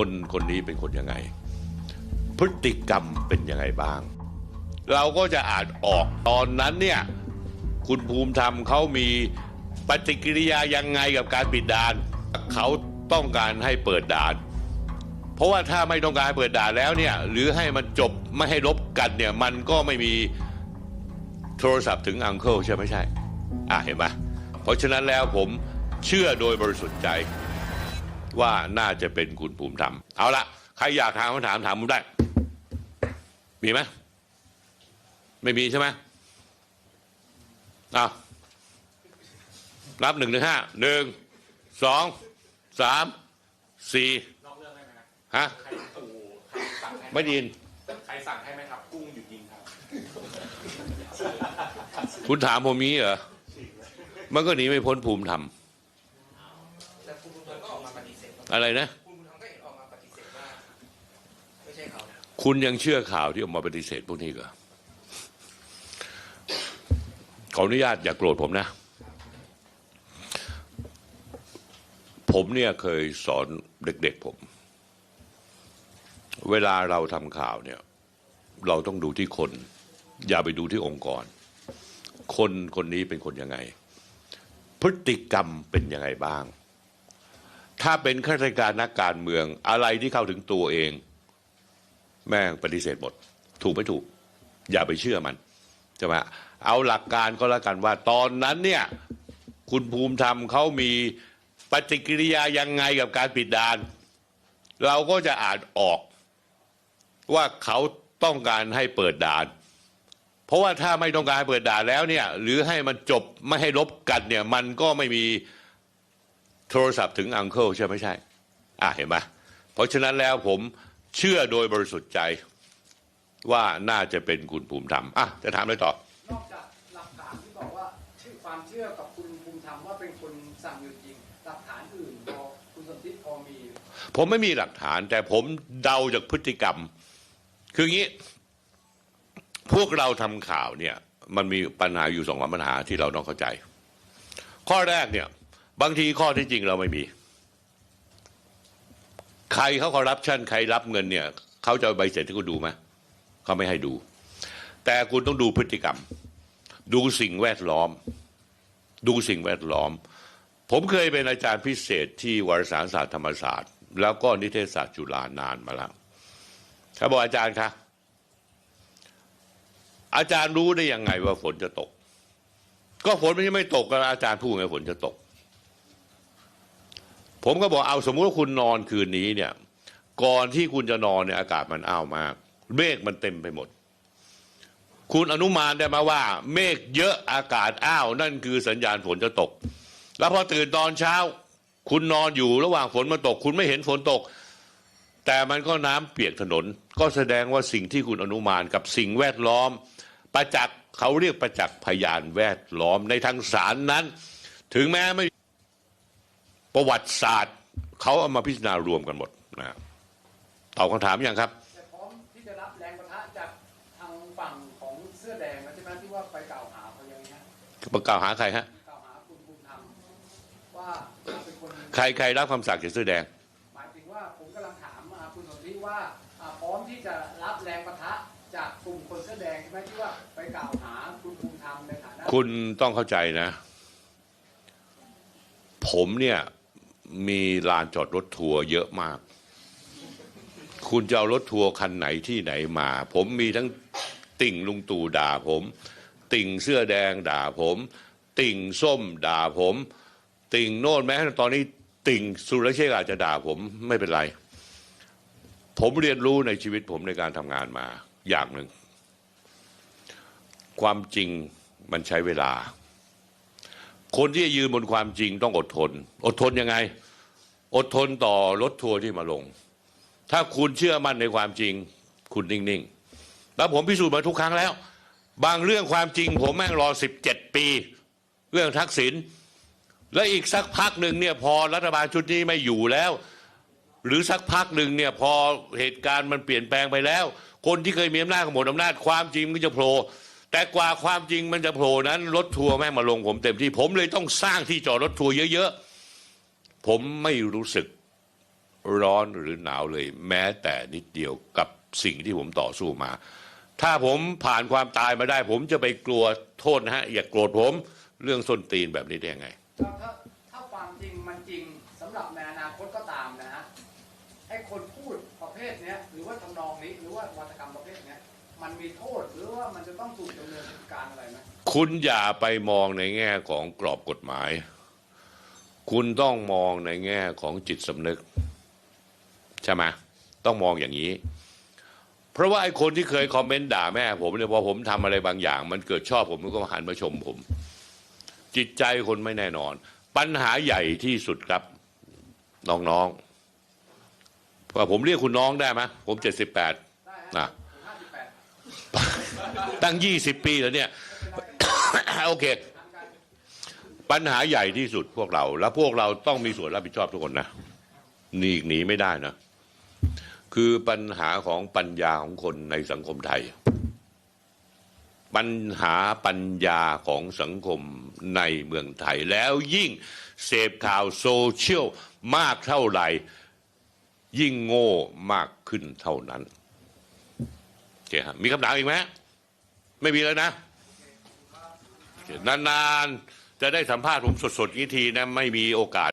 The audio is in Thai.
คนคนนี้เป็นคนยังไง พฤติกรรมเป็นยังไงบ้าง เราก็จะอ่านออกตอนนั้นเนี่ยคุณภูมิธรรมเขามีปฏิกิริยายังไงกับการปิดด่าน เขาต้องการให้เปิดด่าน เพราะว่าถ้าไม่ต้องการให้เปิดด่านแล้วเนี่ยหรือให้มันจบไม่ให้ลบกันเนี่ยมันก็ไม่มีโทรศัพท์ถึงอังเคิลใช่ไหมใช่ อะเห็นไหมเพราะฉะนั้นแล้วผมเชื่อโดยบริสุทธิ์ใจ ว่าน่าจะเป็นคุณภูมิธรรม เอาละใครอยากถามคำถามถามผมได้ มีไหมไม่มีใช่ไหมอ้าวนับหนึ่งถึงห้าหนึ่งสองสามสี่นอกเรื่องได้ไหมครับฮะใครตู่ใครสั่งให้ไม่ไดยินใครสั่งให้ไหมครับ กุ้งหยุดยิงครับ คุณถามผมนี้เหรอ มันก็หนีไม่พ้นภูมิธรรม แต่คุณบุญธรรมก็ อะไรนะคุณบุญธรรมก็เห็นออกมาปฏิเสธว่าไม่ใช่เขาคุณยังเชื่อข่าวที่ออกมาปฏิเสธพวกนี้เหรอขออนุญาตอย่าโกรธผมนะ ผมเนี่ยเคยสอนเด็กๆผม เวลาเราทำข่าวเนี่ย เราต้องดูที่คน อย่าไปดูที่องค์กร คนคนนี้เป็นคนยังไง พฤติกรรมเป็นยังไงบ้าง ถ้าเป็นข้าราชการนักการเมือง อะไรที่เข้าถึงตัวเอง แม่งปฏิเสธหมด ถูกไม่ถูก อย่าไปเชื่อมันใช่ไหมเอาหลักการก็แล้วกันว่า ตอนนั้นเนี่ยคุณภูมิธรรมเขามีปฏิกิริยายังไงกับการปิดด่าน เราก็จะอ่านออก ว่าเขาต้องการให้เปิดด่าน เพราะว่าถ้าไม่ต้องการให้เปิดด่านแล้วเนี่ย หรือให้มันจบไม่ให้ลบกันเนี่ย มันก็ไม่มี โทรศัพท์ถึงอังเคิลใช่ไหมใช่ อะเห็นไหมเพราะฉะนั้นแล้วผมเชื่อโดยบริสุทธิ์ใจว่าน่าจะเป็นคุณภูมิธรรมอะจะถามอะไรต่อ นอกจากหลักฐานที่บอกว่าชื่อความเชื่อกับคุณภูมิธรรมว่าเป็นคนสั่งหยุดยิงหลักฐานอื่นพอคุณสมคิดพอมี ผมไม่มีหลักฐาน แต่ผมเดาจากพฤติกรรม คืออย่างนี้ พวกเราทำข่าวเนี่ย มันมีปัญหาอยู่สองสามปัญหาที่เราต้องเข้าใจ ข้อแรกเนี่ย บางทีข้อที่จริงเราไม่มี ใครเขาคอร์รัปชันใครรับเงินเนี่ยเขาจะใบเสร็จที่คุณดูไหมเขาไม่ให้ดู แต่คุณต้องดูพฤติกรรม ดูสิ่งแวดล้อม ดูสิ่งแวดล้อม ผมเคยเป็นอาจารย์พิเศษที่วารสารศาสตร์ธรรมศาสตร์ แล้วก็นิเทศศาสตร์จุฬานานมาแล้วเขาบอกอาจารย์คะอาจารย์รู้ได้ยังไงว่าฝนจะตก ก็ฝนไม่ใช่ไม่ตกก็อาจารย์พูดไงฝนจะตก ผมก็บอกเอาสมมุติว่าคุณนอนคืนนี้เนี่ย ก่อนที่คุณจะนอนเนี่ยอากาศมันอ้าวมาก เมฆมันเต็มไปหมด คุณอนุมานได้มาว่า เมฆเยอะอากาศอ้าวนั่นคือสัญญาณฝนจะตก แล้วพอตื่นตอนเช้า คุณนอนอยู่ระหว่างฝนมาตก คุณไม่เห็นฝนตก แต่มันก็น้ำเปียกถนน ก็แสดงว่าสิ่งที่คุณอนุมานกับสิ่งแวดล้อม ประจักษ์เขาเรียกประจักษ์พยานแวดล้อมในทางสารนั้น ถึงแม้ไม่ ประวัติศาสตร์เขาเอามาพิจารณารวมกันหมดนะตอบคำถามยังครับแต่พร้อมที่จะรับแรงประทะจากทางฝั่งของเสื้อแดงนะใช่ไหมที่ว่าไปกล่าวหาเขาอย่างนี้ยประกล่าวหาใครฮะกล่าวหาคุณภูมิธรรมว่าเป็นคนใครใครรับคำสั่งจากเสื้อแดง หมายถึงว่าผมกำลังถามอ่าคุณสนธิว่าอ่าพร้อมที่จะรับแรงประทะจากกลุ่มคนเสื้อแดงใช่ไหมที่ว่าไปกล่าวหาคุณภูมิธรรมในฐานะคุณต้องเข้าใจนะ ผมเนี่ย มีลานจอดรถทัวร์เยอะมาก คุณจะเอารถทัวร์คันไหนที่ไหนมา ผมมีทั้งติ่งลุงตู่ด่าผม ติ่งเสื้อแดงด่าผม ติ่งส้มด่าผม ติ่งโน่นแม้ตอนนี้ติ่งสุรเชษอาจจะด่าผมไม่เป็นไร ผมเรียนรู้ในชีวิตผมในการทำงานมาอย่างหนึ่ง ความจริงมันใช้เวลาคนที่จะยืนบนความจริงต้องอดทน อดทนยังไง อดทนต่อรถทัวร์ที่มาลง ถ้าคุณเชื่อมั่นในความจริง คุณนิ่งๆ แล้วผมพิสูจน์มาทุกครั้งแล้ว บางเรื่องความจริง ผมแม่งรอ 17 ปี เรื่องทักษิณและอีกสักพักหนึ่งเนี่ยพอรัฐบาลชุดนี้ไม่อยู่แล้ว หรือสักพักหนึ่งเนี่ยพอเหตุการณ์มันเปลี่ยนแปลงไปแล้ว คนที่เคยมีอำนาจหมดอำนาจความจริงมันก็จะโผล่แต่กว่าความจริงมันจะโผล่นั้นรถทัวร์แม่งมาลงผมเต็มที่ผมเลยต้องสร้างที่จอดรถทัวร์เยอะๆ ผมไม่รู้สึกร้อนหรือหนาวเลย แม้แต่นิดเดียวกับสิ่งที่ผมต่อสู้มา ถ้าผมผ่านความตายมาได้ ผมจะไปกลัวโทษนะฮะ อย่าโกรธผมเรื่องส้นตีนแบบนี้ได้ยังไงถ้าถ้าถ้าความจริงมันจริงสำหรับในอนาคตก็ตามนะฮะไอ้คนพูดประเภทเนี้ยหรือว่าทำนองนี้หรือว่าวัตกรรมประเภทเนี้ยมันมีโทษหรือว่ามันจะต้องถูกดำเนินการอะไรไหมคุณอย่าไปมองในแง่ของกรอบกฎหมาย คุณต้องมองในแง่ของจิตสำนึก ใช่ไหมต้องมองอย่างนี้ เพราะว่าไอ้คนที่เคยคอมเมนต์ด่าแม่ผมเนี่ยพอผมทำอะไรบางอย่าง มันเกิดชอบผมมันก็หันมาชมผม จิตใจคนไม่แน่นอน ปัญหาใหญ่ที่สุดครับน้องๆว่าผมเรียกคุณน้องได้ไหมผมเจ็ดสิบแปดได้อะฮะห้าสิบแปดตั้งยี่สิบปีแล้วเนี่ย โอเค ปัญหาใหญ่ที่สุดพวกเรา แล้วพวกเราต้องมีส่วนรับผิดชอบทุกคนนะนี่หนีไม่ได้นะ คือปัญหาของปัญญาของคนในสังคมไทย ปัญหาปัญญาของสังคมในเมืองไทย แล้วยิ่งเสพข่าวโซเชียลมากเท่าไหร่ ยิ่งโง่มากขึ้นเท่านั้นโอเคครับมีคำถามอีกไหมไม่มีแล้วนะนานๆ จะได้สัมภาษณ์ผมสดๆนี้ทีนะไม่มีโอกาส